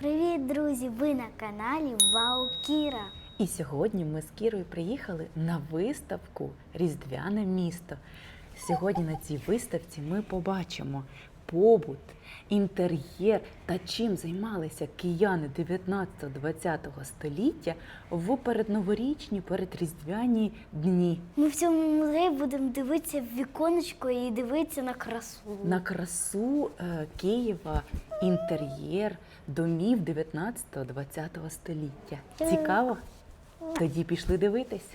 Привіт, друзі! Ви на каналі Вау Кіра. І сьогодні ми з Кірою приїхали на виставку Різдвяне місто. Сьогодні на цій виставці ми побачимо побут, інтер'єр та чим займалися кияни 19-20 століття в передноворічні, передріздвяні дні. Ми в цьому музеї будемо дивитися в віконечко і дивитися на красу. На красу е, Києва, інтер'єр домів 19-20 століття. Цікаво? Тоді пішли дивитись.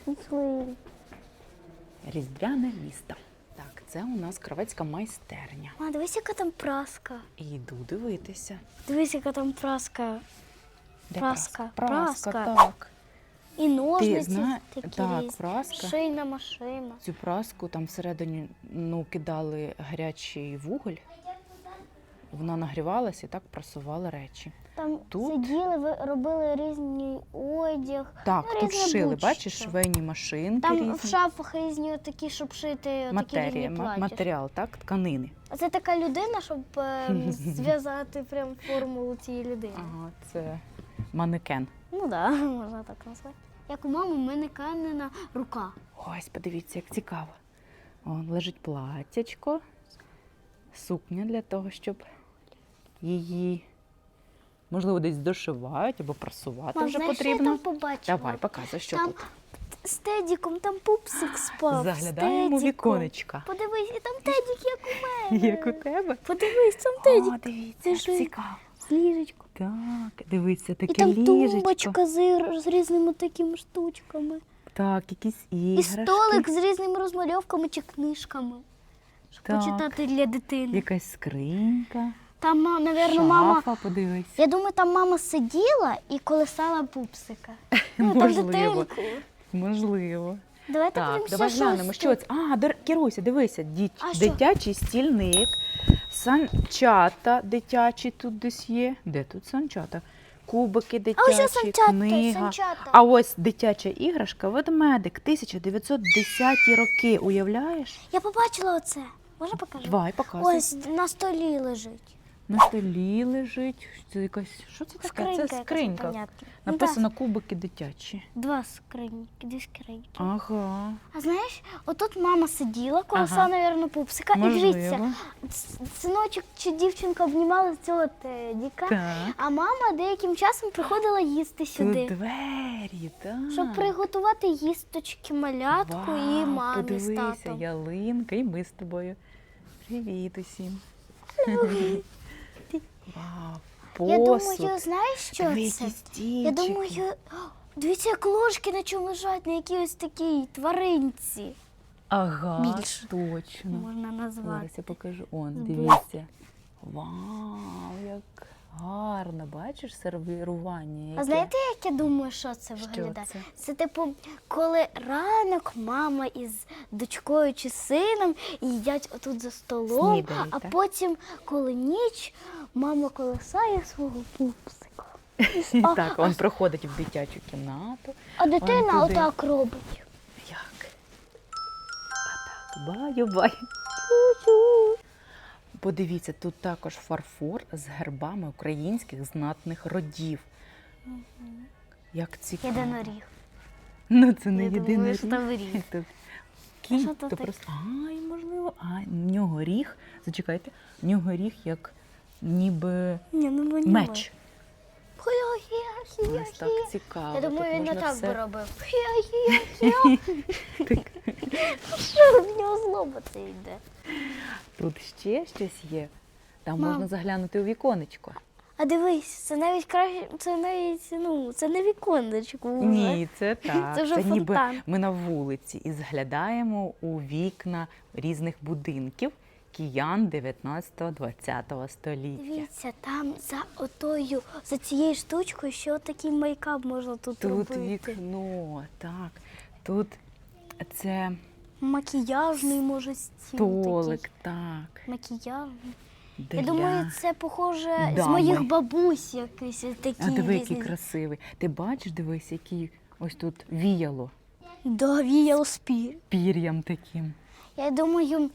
Різдвяне місто. Так, це у нас кравецька майстерня. А, дивись, яка там праска. Іду дивитися. Дивись, яка там праска. Де Праска, праска? праска. так. І ножниці зна- такі так, різні. праска. Шийна машина. Цю праску там всередині ну, кидали гарячий вуголь. Вона нагрівалася і так прасували речі. Там Тут- сиділи, ви робили різний одяг. Так, Ну, тут шили, будь-що. бачиш, швейні машинки Там різні. в шафах різні такі, щоб шити такі різні ма- матеріал, так, тканини. А це така людина, щоб е, зв'язати прям формулу цієї людини. Ага, це манекен. Ну так, да, можна так назвати. Як у мами, канена рука. Ось, подивіться, як цікаво. Вон лежить платтячко, сукня для того, щоб її, можливо, десь дошивають або прасувати Мам, вже знаєш, що я потрібно. там побачила? Давай, показуй, що там тут. з Тедіком, там пупсик спав. з Заглядаємо у Тедіком. віконечка. Подивись, і там Тедік, як у мене. Як у тебе? Подивись, там Тедік. О, дивіться, Ти як цікаво. З ліжечком. Так, дивіться, І таке там ліжечко. тумбочка з, ір- з різними такими штучками. Так, якісь І іграшки. столик з різними розмальовками чи книжками. Щоб Так. почитати для дитини. Якась скринька, Там, ма- навірно, шафа, мама. подивись. Я думаю, там мама сиділа і колесала пупсика. Ну, там Можливо. дитинку. Можливо. Давайте Так, подивимося, давай що глянемо, ось що тут. це. А, дир- Кіруся, дивися, діт- А що? дитячий стільник, санчата дитячі тут десь є. Де тут санчата? Кубики А ось дитячі, санчата, книга. санчата. А ось дитяча іграшка, ведмедик, 1910 роки. Уявляєш? Я побачила оце. Можна покажу? Давай, показуй. Ось на столі лежить. На столі лежить. Це якась. Що це таке? Скринька. Це якась скринька. непонятна. Ну, Написано кубики дитячі. Два скриньки, дві скриньки. Ага. А знаєш, отут мама сиділа, колесала, Ага. навірно, пупсика. І дивіться, Можливо. синочок чи дівчинка обнімали цього тедіка. Так. А мама деяким часом приходила їсти Тут сюди. двері, так. Щоб приготувати їсточки малятку і Вау, мамі з подивися, татом. ялинка, і ми з тобою. Привіт усім. Вау, Я думаю, знаєш, що Диви, це? Я думаю, о, дивіться, як ложки на чому лежать, на якійсь такій тваринці. Ага, більше. точно. Можна назвати. Зараз я покажу. Он, дивіться. Вау, як гарно. Бачиш сервірування? Яке? А знаєте, як я думаю, що це Що виглядає? це? Це типу, коли ранок мама із дочкою чи сином їдять отут за столом, Снідають, а так? потім, коли ніч, мама колесає свого пупсика. А- Так, він проходить в дитячу кімнату. А дитина туди. отак робить. Як? А так, баю-баю. Подивіться, тут також фарфор з гербами українських знатних родів. Як цікаво. Єдиноріг. Ну, це не Я думаю, єдиний що там ріг. Тут кінь, що то таке? просто. Ай, можливо. А, в нього ріг. Зачекайте, в нього ріг як ніби Ні, ну мені меч. Ось так цікаво. Я думаю, Тут він не можна так все- би робив. Хі-хі-хі. Так. Що в нього злоба це йде? Тут ще щось є. Там Мам. можна заглянути у віконечко. А дивись, це навіть краще, це навіть, ну, це не віконечко. вже. Ні, це так. Це вже ніби фонтан. ми на вулиці і зглядаємо у вікна різних будинків киян 19-20 століття. Дивіться, там за отою, за цією штучкою ще отакий мейкап можна тут, Тут робити. вікно, так. Тут це Макіяжний, може, стіл столик, такий. так. Макіяжний. Для... Я думаю, це похоже з моїх бабусь якийсь такі. А диви, який красивий. Ти бачиш, дивись, який ось тут віяло Да, віяло спір. пір'ям таким. Я думаю,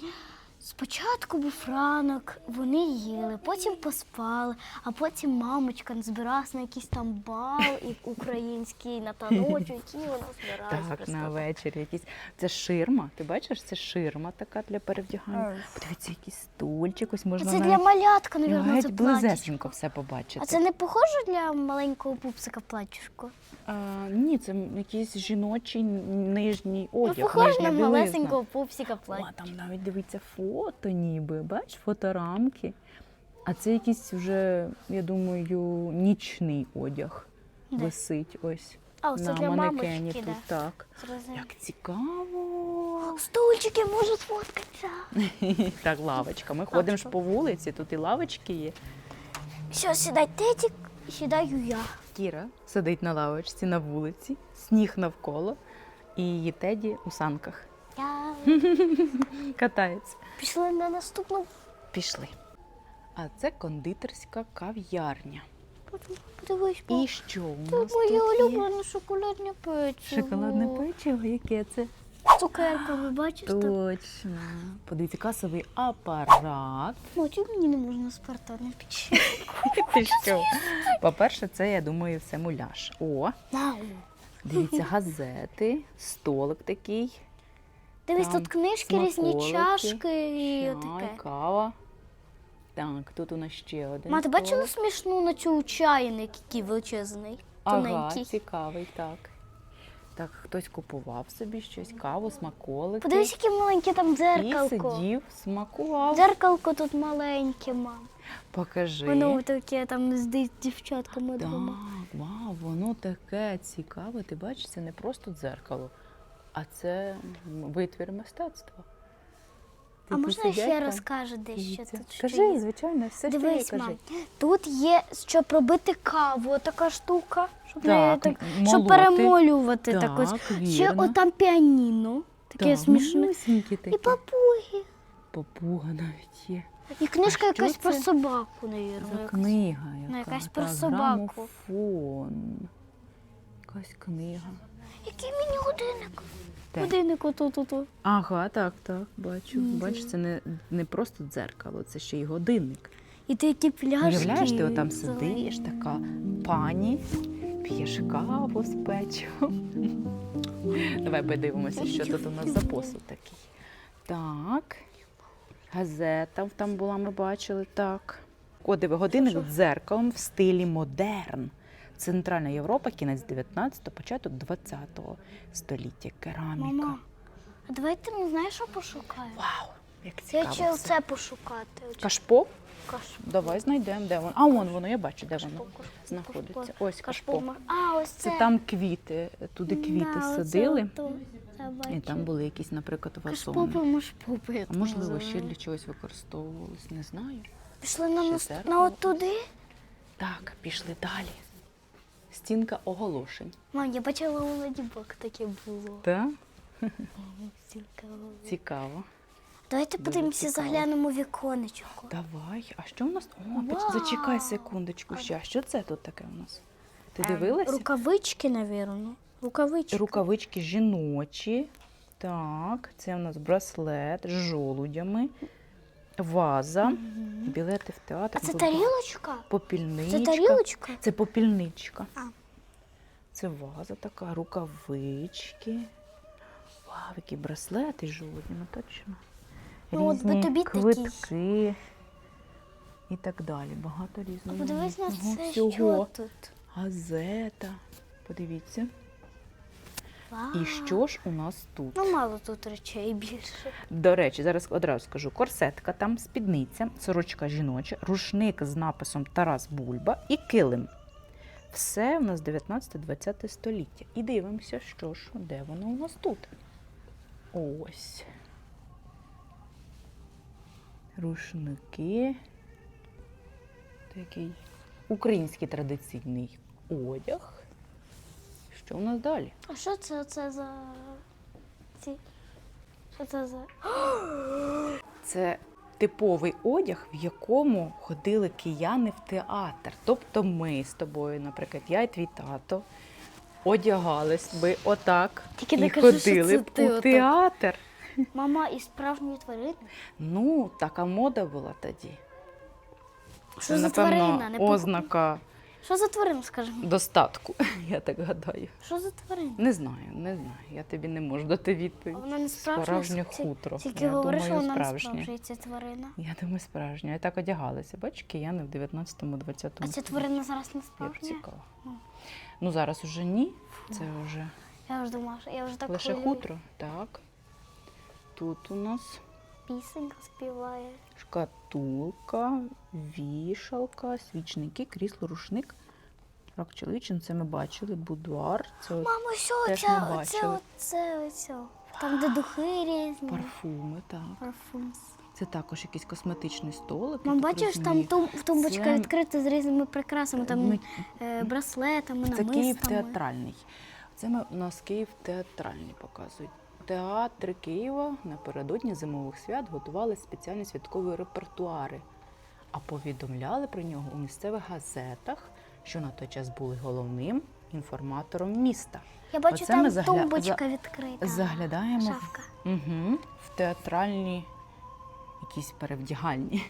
Спочатку був ранок, вони їли, потім поспали, а потім мамочка збиралась на якийсь там бал і український на таночок, який вона збиралась. Так, просто. на вечір якісь. Це ширма. Ти бачиш, це ширма така для перевдягання. Подивіться, якийсь стульчик, ось А можна це для малятка, ну, мабуть, це близесенько все побачити. А це не похоже для маленького пупсика платічко? А, ні, це якийсь жіночий нижній Ну, похоже на білизна. малесенького пупсика О, там навіть дивиться фото ніби, бач, фоторамки. А це якийсь вже, я думаю, нічний одяг Де? висить ось А, ось на для манекені мамочки, тут. да. Так. Як цікаво. Стульчики можуть сфоткатися. Так, лавочка. Ми ходимо ж по вулиці, тут і лавочки є. Що, сідай тетік, сідаю я. Кіра сидить на лавочці на вулиці, сніг навколо, і її теді у санках Я катається. Пішли на наступну. Пішли. А це кондитерська кав'ярня. Подивись, І що у Це моє тут є? улюблене шоколадне печиво. Шоколадне печиво, яке це? Цукерка, ви бачите? Точно. Подивіться, касовий апарат. Ну, чому мені не можна спартане печиво? Ти що? По-перше, це, я думаю, все муляж. О, дивіться, газети, столик такий, Дивись, тут книжки, різні смаколики, чашки і чай, отаке. кава. Так, тут у нас ще один. Ма, ти бачила смішну на цю чайник, який величезний, Ага, тоненький? цікавий, так. Так, хтось купував собі щось, каву, смаколики. Подивись, яке маленьке там І дзеркалко. сидів, смакував. Дзеркалко тут маленьке, мам. Покажи. Воно таке там з ди- дівчатками Так, двома. вау, воно таке цікаве. Ти бачиш, це не просто дзеркало, а це витвір мистецтва. А Такі можна сидять ще там, розкажете, що дивіться. тут що Кажи, є? звичайно, все що Дивись, є, кажи. мам, тут є щоб робити каву, така штука, щоб, нею Так, так, молоти. щоб перемолювати так, ось. Ще вірно. отам піаніно, таке Так, смішне. малюсінькі такі. І папуги. Попуга навіть є. І книжка що якась про це собаку, навірно. Книга яка. Ну, якась про так, собаку. Грамофон. Якась книга. Який мені годинник? Де? Годинник отут, отут. Ага, так, так, бачу. Мгм. Бачиш, це не, не просто дзеркало, це ще й годинник. І ти які пляшки. Уявляєш, ти отам зелені. сидиш, така пані, п'єш каву з печивом. Давай подивимося, що тут у нас за посуд такий. Так. Газета там була, ми бачили, так. Кодовий годинник з дзеркалом в стилі модерн. Центральна Європа, кінець 19-го, початок 20-го століття. Кераміка. Мама, а давайте ми знаєш, що пошукаємо? Вау! Як цікаво. чи все. оце пошукати? Кашпо? Кашпо. Давай знайдемо, де воно. А вон воно, я бачу, де воно знаходиться. кашпо. Ось Кашпо. А, ось це. Це там квіти, туди квіти садили. І там були якісь, наприклад, Кашпо, вазони. А можливо, ще для чогось використовувались, не знаю. Пішли на, на от туди. Так, пішли далі. Стінка оголошень. Мам, я бачила у Леді Баг таке було. Так? Стільки оголошень. Цікаво. Давайте Дуже подивимося, цікаво. заглянемо в віконечко. Давай. А що у нас? О, поч- Вау! зачекай секундочку ще. А що це тут таке у нас? Ти Ем, дивилася? Рукавички, напевно. Рукавички. Рукавички жіночі. Так, це у нас браслет з жолудями, ваза, білети в театр. А це будь- тарілочка? Попільничка. Це тарілочка? Це попільничка. А. Це ваза така, рукавички. Вау, які браслети з жолудями, точно. Ну, от би Різні тобі такі. квитки і так далі. Багато А різного. подивись на різного це, всього. що тут. Газета. Подивіться. І що ж у нас тут? Ну, мало тут речей більше. До речі, зараз одразу скажу: корсетка там, спідниця, сорочка жіноча, рушник з написом Тарас Бульба і килим. Все у нас 19-20 століття. І дивимося, що ж, де воно у нас тут. Ось. Рушники. Такий український традиційний одяг. Що у нас далі? А що це оце за ці? Що це за. Це типовий одяг, в якому ходили кияни в театр. Тобто ми з тобою, наприклад, я і твій тато одягались би отак Тільки і не що ходили б ти у отак. театр. Мама і справжні тварини. Ну, така мода була тоді. Що за тварина? Не ознака Що за тварина, скажімо? достатку, я так гадаю. Що за тварина? Не знаю, не знаю. Я тобі не можу дати відповідь. А вона не справжня. Справжнє Ці- хутро. Тільки Я говориш, що думаю, вона не справжнє. справжня, ця тварина. Я думаю, справжня. Я так одягалася. Бач, кияни в 19-му, 20-му. А ця тварина зараз не Як справжня? цікаво. Ну зараз уже ні. Це вже Я вже думала, що я вже так лише хвилюю. хутро. Так. Тут у нас Пісенька співає. шкатулка, вішалка, свічники, крісло, рушник. Рак чоловічин, це ми бачили, будуар, це от Мамо, що Теж це? не Оце, бачили. оце, оце. Там, де духи різні. парфуми, так. Парфум. Це також якийсь косметичний столик. я Мам, так бачиш, там розумію. тум, тумбочка Це- відкрита з різними прикрасами, там Ми- е, браслетами, Це намистами. Київ театральний. Це ми, у нас Київ театральний показують. Театри Києва напередодні зимових свят готували спеціальні святкові репертуари, а повідомляли про нього у місцевих газетах, що на той час були головним інформатором міста. Я бачу, Оце ми там загля- тумбочка відкрита. Заглядаємо Шафка. в, угу, в театральні якісь перевдягальні.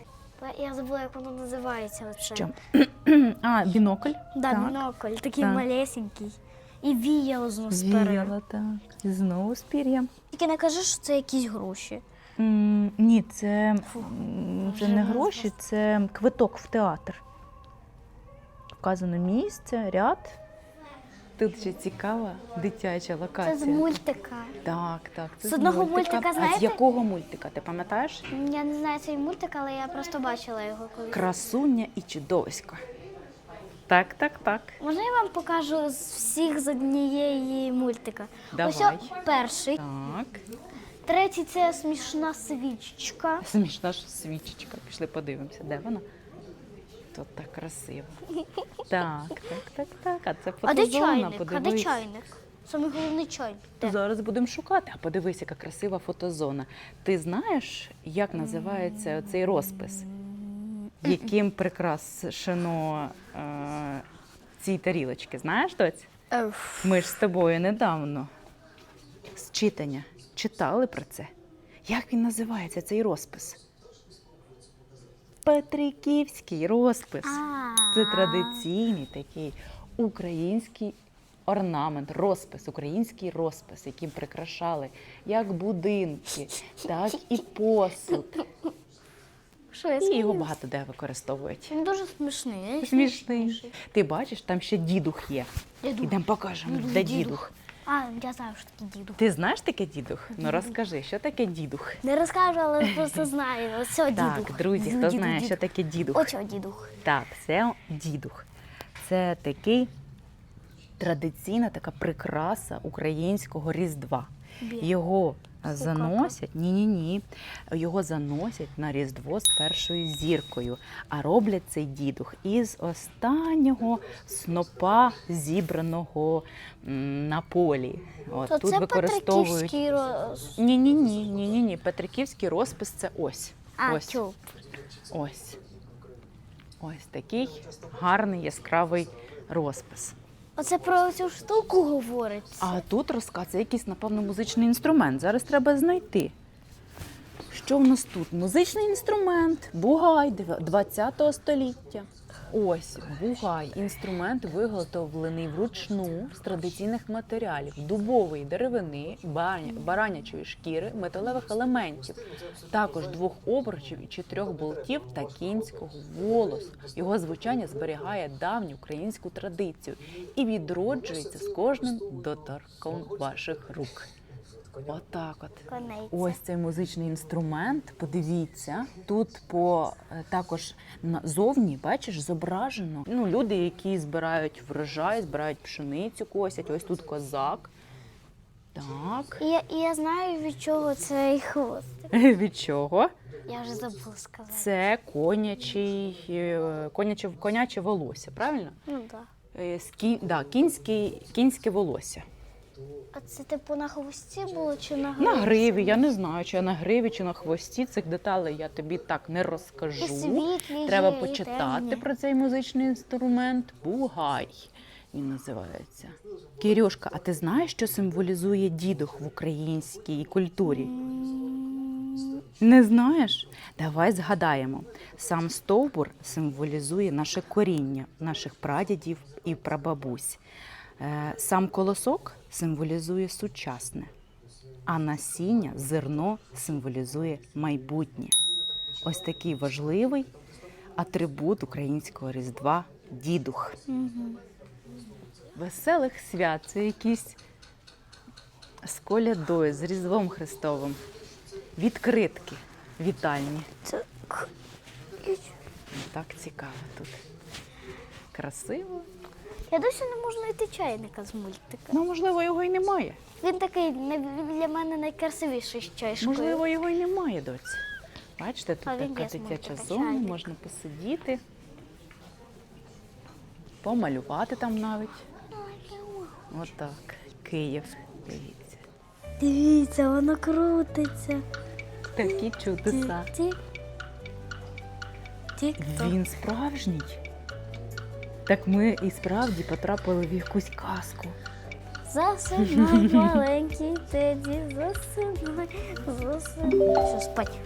Я забула, як воно називається. Що? А, бінокль. Да, Так. бінокль, такий Так. малесенький. І віяло знову спереду. Віяла, так. І знову з пір'ям. Тільки не кажи, що це якісь гроші. М, Ні, це, Фу, м, це вже не назва. гроші, це квиток в театр. Вказано місце, ряд. Тут ще цікава дитяча локація. Це з мультика. Так, так. Це З одного мультика, А знаєте? з якого мультика? Ти пам'ятаєш? Я не знаю цей мультик, але я просто бачила його колись. Красуня і чудовисько. Так, так, так. Можна я вам покажу з всіх з однієї мультика? Давай. Ось о, перший. Так. Третій це смішна свічка. Смішна ж свічечка. Пішли подивимося, де вона. Тут так красиво. Так, так, так, так. А це А де фотозона, чайник? А де подивись. чайник? Саме головний чайник. Де? Зараз будемо шукати. А подивись, яка красива фотозона. Ти знаєш, як називається цей розпис, яким прикрашено е, ці тарілочки? Знаєш, доць? Ми ж з тобою недавно з читання читали про це. Як він називається цей розпис? Петриківський розпис. Це традиційний такий український орнамент, розпис, український розпис, яким прикрашали як будинки, так і посуд. Що я І його сміюсь? багато де використовують. Він дуже смішний. Я Смішний. Ти бачиш, там ще дідух є. Дідух. Ідемо покажемо, Дідух, де дідух. дідух. А, я знаю, що таке діду. Ти знаєш таке дідух? Ну розкажи, що таке дідух? Не розкажу, але просто знаю. Ось цього Так, друзі, Діду, хто діду, знає, діду. що таке дідух? Ось дідух. Так, це дідух. Це такий традиційна така прикраса українського Різдва. Білий. Його заносять, ні, ні, ні. Його заносять на Різдво з першою зіркою. А роблять цей дідух із останнього снопа, зібраного на полі. От, То тут це використовують. Петриківський роз... Ні, ні, ні, ні, ні, ні. Петриківський розпис це ось. А, ось. тю. Ось. Ось такий гарний яскравий розпис. Оце про цю штуку говорить. А тут розказ, це якийсь, напевно, музичний інструмент. Зараз треба знайти. Що в нас тут? Музичний інструмент, бугай 20 століття. Ось бугай, інструмент виготовлений вручну з традиційних матеріалів: дубової деревини, баранячої шкіри, металевих елементів, також двох обручів і чотирьох болтів та кінського волосу. Його звучання зберігає давню українську традицію і відроджується з кожним доторком ваших рук. Отак от. Ось цей музичний інструмент. Подивіться, тут по е, також назовні, бачиш, зображено. Ну, люди, які збирають врожай, збирають пшеницю, косять. Ось тут козак. Так. І я, і я знаю, від чого цей хвост. Від чого? Я вже забула сказати. Це конячий, е, коняче, коняче волосся, правильно? Ну так. Е, да, кінське, кінське волосся. А це типу на хвості було чи на На гриві? гриві, я не знаю, чи на гриві, чи на хвості. Цих деталей я тобі так не розкажу. І світлі Треба є, і почитати темні. про цей музичний інструмент Бугай. він називається. Кирюшка, а ти знаєш, що символізує дідух в українській культурі? Не знаєш? Давай згадаємо. Сам стовбур символізує наше коріння, наших прадідів і прабабусь. Е, Сам колосок символізує сучасне, а насіння, зерно символізує майбутнє. Ось такий важливий атрибут українського Різдва дідух. Веселих свят це якісь з колядою, з Різдвом Христовим. Відкритки вітальні. Так цікаво тут. Красиво. Я досі не можу знайти чайника з мультика. Ну, можливо, його й немає. Він такий для мене найкрасивіший з чашкою. Можливо, його й немає, доці. Бачите, тут А така дитяча зона, можна посидіти, помалювати там навіть. Отак. Київ. Дивіться. Дивіться, воно крутиться. Такі чудеса. Тік. Тік-ток. Він справжній. Так ми і справді потрапили в якусь казку. Засинай, маленький Теді, засинай, засинай. Що спать.